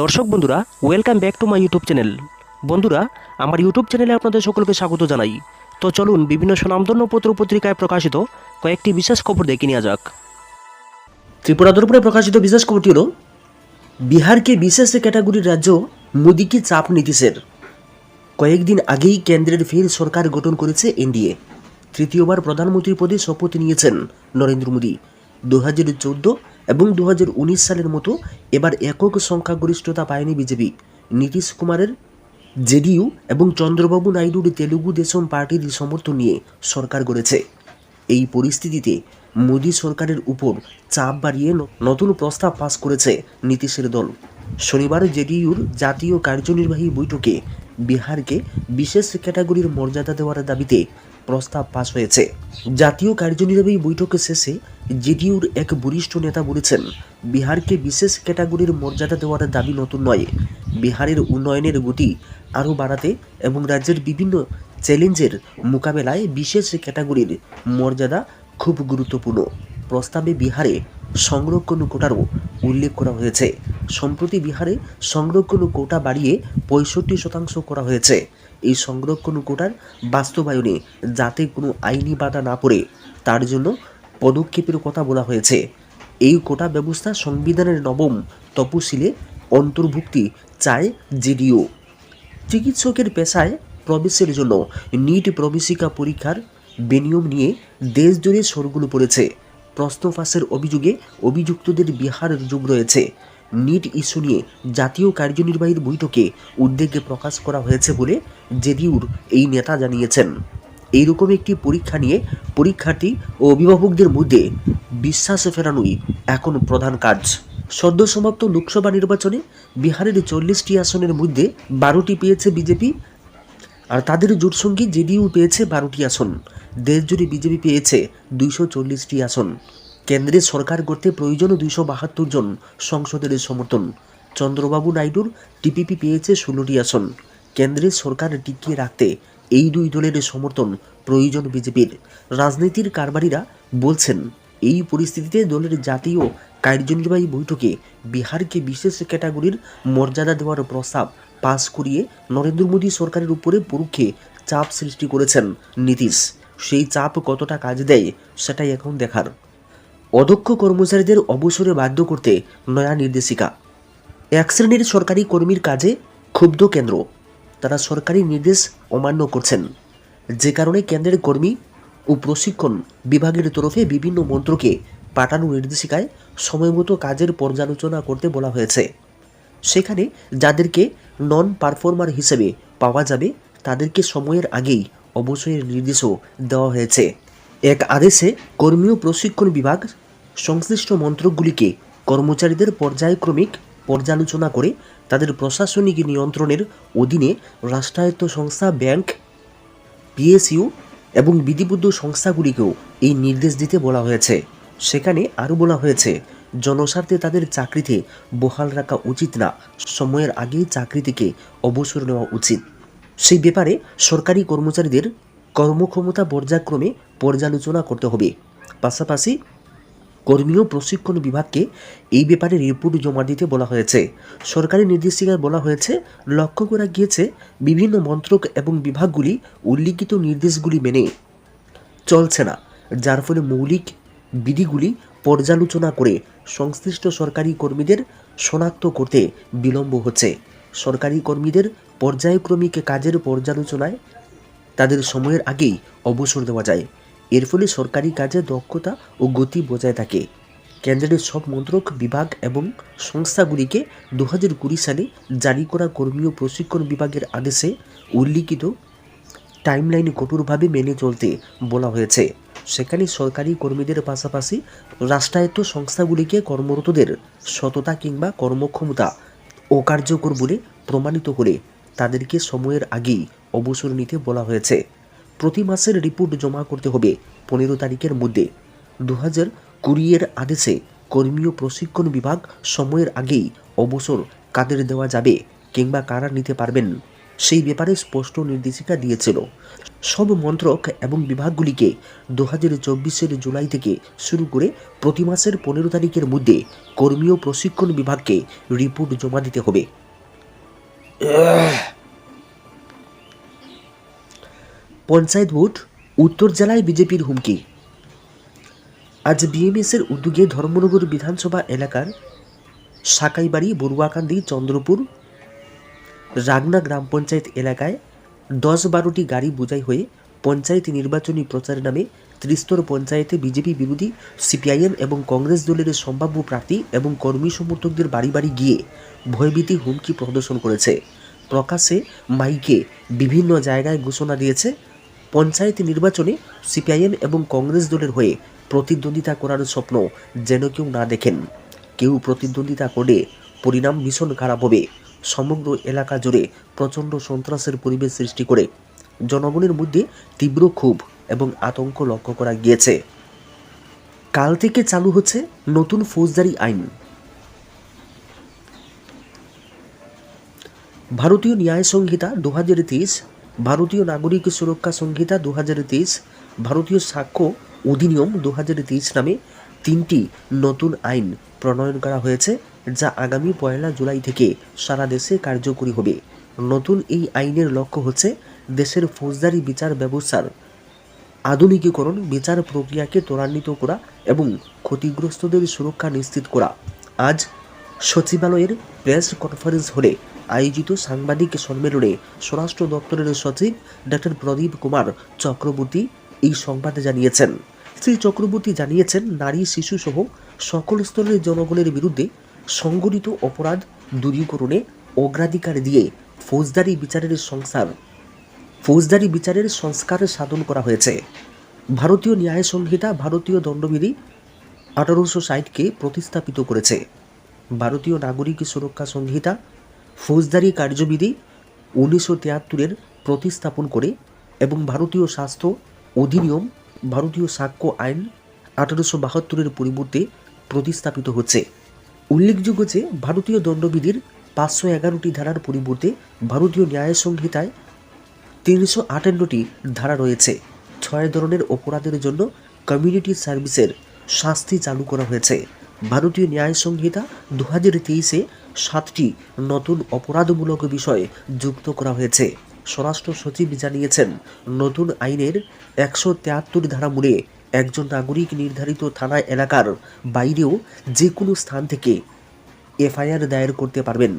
দর্শক বন্ধুরা welcome back to my YouTube channel বন্ধুরা, আমার ইউটিউব চ্যানেলে আপনাদের সকলকে স্বাগত জানাই। তো চলুন বিভিন্ন সুনামধন্য পত্র পত্রিকায় প্রকাশিত কয়েকটি বিশেষ খবর দেখে নেওয়া যাক। ত্রিপুরা দর্পণে প্রকাশিত বিশেষ খবরটি হল, বিহারকে বিশেষ ক্যাটাগরির রাজ্য মোদিকে চাপ নীতিশের কয়েকদিন আগেই কেন্দ্রের ফের সরকার গঠন করেছে এনডিএ। তৃতীয়বার প্রধানমন্ত্রীর পদে শপথ নিয়েছেন নরেন্দ্র মোদী। দু হাজার চোদ্দ এবং দু হাজার উনিশ সালের মতো এবার একক সংখ্যাগরিষ্ঠতা পায়নি বিজেপি। নীতিশ কুমারের জেডিইউ এবং চন্দ্রবাবু নাইডুর তেলুগু দেশম পার্টির সমর্থন নিয়ে সরকার গড়েছে। এই পরিস্থিতিতে মোদী সরকারের উপর চাপ বাড়িয়ে নতুন প্রস্তাব পাস করেছে নীতিশের দল। শনিবার জেডিইউর জাতীয় কার্যনির্বাহী বৈঠকে বিহারকে বিশেষ ক্যাটাগরির মর্যাদা দেওয়ার দাবিতে প্রস্তাব পাশ হয়েছে। জাতীয় কার্যনির্বাহী বৈঠকের শেষে জেডিউর এক বরিষ্ঠ নেতা বলেছেন, বিহারকে বিশেষ ক্যাটাগরির মর্যাদা দেওয়ার দাবি নতুন নয়। বিহারের উন্নয়নের গতি আরও বাড়াতে এবং রাজ্যের বিভিন্ন চ্যালেঞ্জের মোকাবেলায় বিশেষ ক্যাটাগরির মর্যাদা খুব গুরুত্বপূর্ণ। প্রস্তাবে বিহারে সংরক্ষণ কোটারও উল্লেখ করা হয়েছে। সম্প্রতি বিহারে সংরক্ষণ কোটা বাড়িয়ে পঁয়ষট্টি শতাংশ করা হয়েছে। এই সংরক্ষণ কোটার বাস্তবায়নে যাতে কোনো আইনি বাধা না পড়ে, তার জন্য পদক্ষেপের কথা বলা হয়েছে। এই কোটা ব্যবস্থা সংবিধানের নবম তপশিলে অন্তর্ভুক্তি চায় জেডিও চিকিৎসকের পেশায় প্রবেশের জন্য নিট প্রবেশিকা পরীক্ষার বেনিয়ম নিয়ে দেশজুড়ে সরগুলো পড়েছে। প্রশ্ন ফাঁসের অভিযোগে অভিযুক্তদের বিহার যোগ রয়েছে। নিট ইস্যু নিয়ে জাতীয় কার্যনির্বাহীর বৈঠকে উদ্বেগ প্রকাশ করা হয়েছে বলে জেডিউর এই নেতা জানিয়েছেন। এইরকম একটি পরীক্ষা নিয়ে পরীক্ষার্থী ও অভিভাবকদের মধ্যে বিশ্বাস ফেরানোই এখন প্রধান কাজ। সদ্য সমাপ্ত লোকসভা নির্বাচনে বিহারের চল্লিশটি আসনের মধ্যে বারোটি পেয়েছে বিজেপি আর তাদের জোটসঙ্গী জেডিইউ পেয়েছে বারোটি আসন। দেশজুড়ে বিজেপি পেয়েছে দুইশো চল্লিশটি আসন। কেন্দ্রে সরকার গড়তে প্রয়োজন দুইশো বাহাত্তর জন সংসদের সমর্থন। চন্দ্রবাবু নাইডুর টিপিপি পেয়েছে ষোলোটি আসন। কেন্দ্রে সরকার টিকিয়ে রাখতে এই দুই দলের সমর্থন প্রয়োজন বিজেপির। রাজনীতির কারবারিরা বলছেন, এই পরিস্থিতিতে দলের জাতীয় কার্যনির্বাহী বৈঠকে বিহারকে বিশেষ ক্যাটাগরির মর্যাদা দেওয়ার প্রস্তাব পাস করিয়ে নরেন্দ্র মোদী সরকারের উপরে পরোক্ষে চাপ সৃষ্টি করেছেন নীতিশ। সেই চাপ কতটা কাজ দেয় সেটাই এখন দেখার। অদক্ষ কর্মচারীদের অবসরে বাধ্য করতে নয়া নির্দেশিকা। এক শ্রেণির সরকারি কর্মীর কাজে ক্ষুব্ধ কেন্দ্র। তারা সরকারি নির্দেশ অমান্য করছেন। যে কারণে কেন্দ্রের কর্মী ও প্রশিক্ষণ বিভাগের তরফে বিভিন্ন মন্ত্রকে পাঠানো নির্দেশিকায় সময়মতো কাজের পর্যালোচনা করতে বলা হয়েছে। সেখানে যাদেরকে নন পারফর্মার হিসেবে পাওয়া যাবে, তাদেরকে সময়ের আগেই অবসরের নির্দেশও দেওয়া হয়েছে। এক আদেশে কর্মীয় প্রশিক্ষণ বিভাগ সংশ্লিষ্ট মন্ত্রকগুলিকে কর্মচারীদের পর্যায়ক্রমিক পর্যালোচনা করে তাদের প্রশাসনিক নিয়ন্ত্রণের অধীনে রাষ্ট্রায়ত্ত সংস্থা ব্যাংক পিএসইউ এবং বিধিবদ্ধ সংস্থাগুলিকেও এই নির্দেশ দিতে বলা হয়েছে। সেখানে আরও বলা হয়েছে জনস্বার্থে তাদের চাকরিতে বহাল রাখা উচিত না। সময়ের আগেই চাকরি থেকে অবসর নেওয়া উচিত। সেই ব্যাপারে সরকারি কর্মচারীদের কর্মক্ষমতা পর্যায়ক্রমে পর্যালোচনা করতে হবে। পাশাপাশি কর্মী ও প্রশিক্ষণ বিভাগকে এই ব্যাপারে রিপোর্ট জমা দিতে বলা হয়েছে। সরকারি নির্দেশিকায় বলা হয়েছে, লক্ষ্য করা গিয়েছে, বিভিন্ন মন্ত্রক এবং বিভাগগুলি উল্লিখিত নির্দেশগুলি মেনে চলছে না, যার ফলে মৌলিক বিধিগুলি পর্যালোচনা করে সংশ্লিষ্ট সরকারি কর্মীদের শনাক্ত করতে বিলম্ব হচ্ছে। সরকারি কর্মীদের পর্যায়ক্রমিক কাজের পর্যালোচনায় তাদের সময়ের আগেই অবসর দেওয়া যায়। এর ফলে সরকারি কাজে দক্ষতা ও গতি বজায় থাকে। কেন্দ্রের সব মন্ত্রক, বিভাগ এবং সংস্থাগুলিকে দু হাজার কুড়ি সালে জারি করা কর্মী ও প্রশিক্ষণ বিভাগের আদেশে উল্লিখিত টাইমলাইন কঠোরভাবে মেনে চলতে বলা হয়েছে। সেখানে সরকারি কর্মীদের পাশাপাশি রাষ্ট্রায়ত্ত সংস্থাগুলিকে কর্মরতদের সততা কিংবা কর্মক্ষমতা অকার্যকর বলে প্রমাণিত হলে তাদেরকে সময়ের আগেই অবসর নিতে বলা হয়েছে। প্রতি মাসের রিপোর্ট জমা করতে হবে পনেরো তারিখের মধ্যে। দু হাজার কুড়িয়ের আদেশে কর্মীয় প্রশিক্ষণ বিভাগ সময়ের আগেই অবসর কাদের দেওয়া যাবে কিংবা কারা নিতে পারবেন? সেই ব্যাপারে স্পষ্ট নির্দেশিকা দিয়েছিল। সব মন্ত্রক এবং বিভাগগুলিকে দু হাজার চব্বিশের জুলাই থেকে শুরু করে প্রতি মাসের পনেরো তারিখের মধ্যে কর্মী ও প্রশিক্ষণ বিভাগকে রিপোর্ট জমা দিতে হবে। পঞ্চায়েত ভোট, উত্তর জেলায় বিজেপির হুমকি। আজ বিএমএসের উদ্যোগে ধর্মনগর বিধানসভা এলাকার সাকাইবাড়ি, বড়ুয়াকান্দি, চন্দ্রপুর রাগনা গ্রাম পঞ্চায়েত এলাকায় দশ বারোটি গাড়ি বোঝাই হয়ে পঞ্চায়েত নির্বাচনী প্রচার নামে ত্রিস্তর পঞ্চায়েতে বিজেপি বিরোধী সিপিআইএম এবং কংগ্রেস দলের সম্ভাব্য প্রার্থী এবং কর্মী সমর্থকদের বাড়ি বাড়ি গিয়ে ভয়ভীতি হুমকি প্রদর্শন করেছে। প্রকাশে মাইকে বিভিন্ন জায়গায় ঘোষণা দিয়েছে পঞ্চায়েত নির্বাচনে সিপিআইএম এবং কংগ্রেস দলের হয়ে প্রতিদ্বন্দ্বিতা করার স্বপ্ন যেন কেউ না দেখেন। কেউ প্রতিদ্বন্দ্বিতা করে পরিণাম ভীষণ খারাপ হবে। সমগ্র এলাকা জুড়ে প্রচণ্ড সন্ত্রাসের পরিবেশ সৃষ্টি করে। জনগণের মধ্যে তীব্র ক্ষোভ এবং আতঙ্ক লক্ষ্য করা গিয়েছে। কাল থেকে চালু হচ্ছে নতুন ফৌজদারি আইন। ভারতীয় ন্যায় সংহিতা দু হাজার তেইশ, ভারতীয় নাগরিক সুরক্ষা সংহিতা দু হাজার তেইশ, ভারতীয় সাক্ষ্য অধিনিয়ম দু হাজার তেইশ নামে তিনটি নতুন আইন প্রণয়ন করা হয়েছে। যা আগামী পয়লা জুলাই থেকে সারা দেশে কার্যকরী হবে। নতুন এই আইনের লক্ষ্য হচ্ছে দেশের ফৌজদারি বিচার ব্যবস্থার আধুনিকীকরণ, বিচার প্রক্রিয়াকে ত্বরান্বিত করা এবং ক্ষতিগ্রস্তদের সুরক্ষা নিশ্চিত করা। আজ সচিবালয়ের প্রেস কনফারেন্স হলে আয়োজিত সাংবাদিক সম্মেলনে স্বরাষ্ট্র দপ্তরের সচিব ডক্টর প্রদীপ কুমার চক্রবর্তী এই সংবাদ জানিয়েছেন। শ্রী চক্রবর্তী জানিয়েছেন, নারী শিশু সহ সকল স্তরের জনগণের বিরুদ্ধে সংগঠিত অপরাধ দূরীকরণে অগ্রাধিকার দিয়ে ফৌজদারি বিচারের সংসার, ফৌজদারি বিচারের সংস্কার সাধন করা হয়েছে। ভারতীয় ন্যায় সংহিতা ভারতীয় দণ্ডবিধি আঠারোশো ষাটকে প্রতিস্থাপিত করেছে। ভারতীয় নাগরিক সুরক্ষা সংহিতা, ফৌজদারি কার্যবিধি উনিশশো তিয়াত্তরের প্রতিস্থাপন করে এবং ভারতীয় স্বাস্থ্য অধিনিয়ম, ভারতীয় সাক্ষ্য আইন আঠারোশো বাহাত্তরের পরিবর্তে প্রতিস্থাপিত হচ্ছে। উল্লেখযোগ্য যে ভারতীয় দণ্ডবিধির পাঁচশো এগারোটি ধারার পরিবর্তে ভারতীয় ন্যায় সংহিতায় তিনশো আটান্নটি ধারা রয়েছে। ছয় ধরনের অপরাধের জন্য কমিউনিটি সার্ভিসের শাস্তি চালু করা হয়েছে। ভারতীয় ন্যায় সংহিতা দু হাজার তেইশে সাতটি নতুন অপরাধমূলক বিষয় যুক্ত করা হয়েছে। স্বরাষ্ট্র সচিব জানিয়েছেন, নতুন আইনের একশো তেয়াত্তর ধারা মূলে একজন নাগরিক নির্ধারিত থানা এলাকার বাইরেও যে কোনো স্থান থেকে এফআইআর দায়ের করতে পারবেন।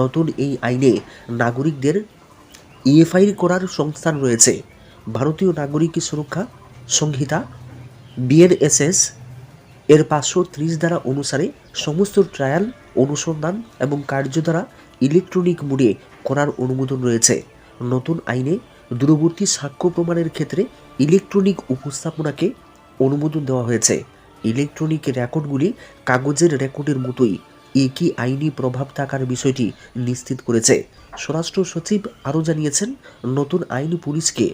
নতুন এই আইনে নাগরিকদের ইএফআই করার সংস্থান রয়েছে। ভারতীয় নাগরিক সুরক্ষা সংহিতা, বিএনএসএস এর পাঁচশো ত্রিশ ধারা অনুসারে সমস্ত ট্রায়াল, অনুসন্ধান এবং কার্য দ্বারা ইলেকট্রনিক মোডে করার অনুমোদন রয়েছে। নতুন আইনে দূরবর্তী সাক্ষ্য প্রমাণের ক্ষেত্রে ইলেকট্রনিক উপস্থাপনাকে অনুমোদন দেওয়া হয়েছে। ইলেকট্রনিক রেকর্ডগুলি কাগজের রেকর্ডের মতোই। একই আইনি প্রভাব থাকার বিষয়টি নিশ্চিত করেছে। স্বরাষ্ট্র সচিব আরও জানিয়েছেন, নতুন আইন পুলিশকে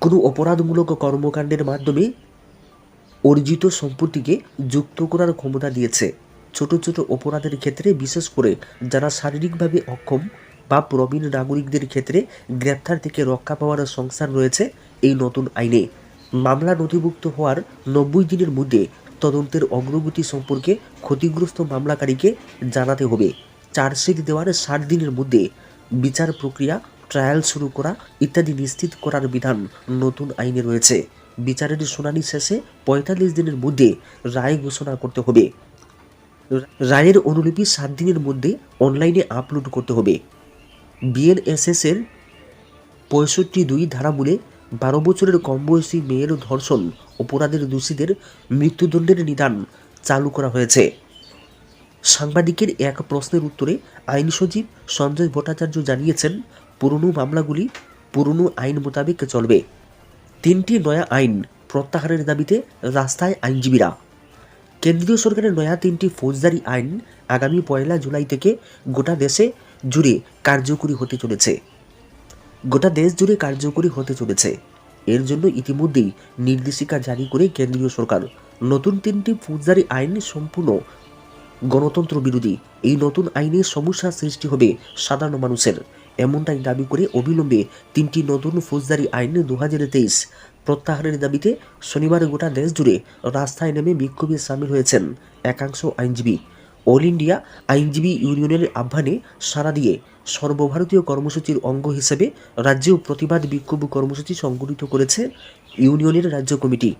কোনো অপরাধমূলক কর্মকাণ্ডের মাধ্যমে অর্জিত সম্পত্তিকে যুক্ত করার ক্ষমতা দিয়েছে। ছোট ছোট অপরাধের ক্ষেত্রে, বিশেষ করে যারা শারীরিকভাবে অক্ষম বা প্রবীণ নাগরিকদের ক্ষেত্রে গ্রেপ্তার থেকে রক্ষা পাওয়ার সংস্থান রয়েছে এই নতুন আইনে। মামলা নথিভুক্ত হওয়ার নব্বই দিনের মধ্যে তদন্তের অগ্রগতি সম্পর্কে ক্ষতিগ্রস্ত মামলাকারীকে জানাতে হবে। চার্জশিট দেওয়ার ষাট দিনের মধ্যে বিচার প্রক্রিয়া, ট্রায়াল শুরু করা ইত্যাদি নিশ্চিত করার বিধান নতুন আইনে রয়েছে। বিচারের শুনানি শেষে পঁয়তাল্লিশ দিনের মধ্যে রায় ঘোষণা করতে হবে। রায়ের অনুলিপি সাত দিনের মধ্যে অনলাইনে আপলোড করতে হবে। বিএনএসএস এর পঁয়ষট্টি দুই ধারামূলে বারো বছরের কম বয়সী মেয়ের ধর্ষণ, অপরাধের দোষীদের মৃত্যুদণ্ডের নিদান চালু করা হয়েছে। সাংবাদিকের এক প্রশ্নের উত্তরে আইন সচিব সঞ্জয় ভট্টাচার্য জানিয়েছেন, পুরনো মামলাগুলি পুরনো আইন মোতাবেক চলবে। তিনটি নয়া আইন প্রত্যাহারের দাবিতে রাস্তায় আইনজীবীরা। কেন্দ্রীয় সরকারের নয়া তিনটি ফৌজদারি আইন আগামী পয়লা জুলাই থেকে গোটা দেশে জুড়ে কার্যকরী হতে চলেছে। গোটা দেশ জুড়ে কার্যকরী হতে চলেছে। এর জন্য ইতিমধ্যেই নির্দেশিকা জারি করে কেন্দ্রীয় সরকার। নতুন তিনটি ফৌজদারি আইন সম্পূর্ণ গণতন্ত্র বিরোধী। এই নতুন আইনে সমস্যা সৃষ্টি হবে সাধারণ মানুষের। এমনটাই দাবি করে অবিলম্বে তিনটি নতুন ফৌজদারি আইন দু হাজার তেইশ প্রত্যাহারের দাবিতে শনিবার গোটা দেশ জুড়ে রাস্তায় নেমে বিক্ষোভে সামিল হয়েছেন একাংশ আইনজীবী। অল ইন্ডিয়া আইনজীবী ইউনিয়নের আহ্বানে সাড়া দিয়ে সর্বভারতীয় কর্মসূচির অঙ্গ হিসেবে রাজ্যেও প্রতিবাদ বিক্ষোভ কর্মসূচি সংগঠিত করেছে ইউনিয়নের রাজ্য কমিটি।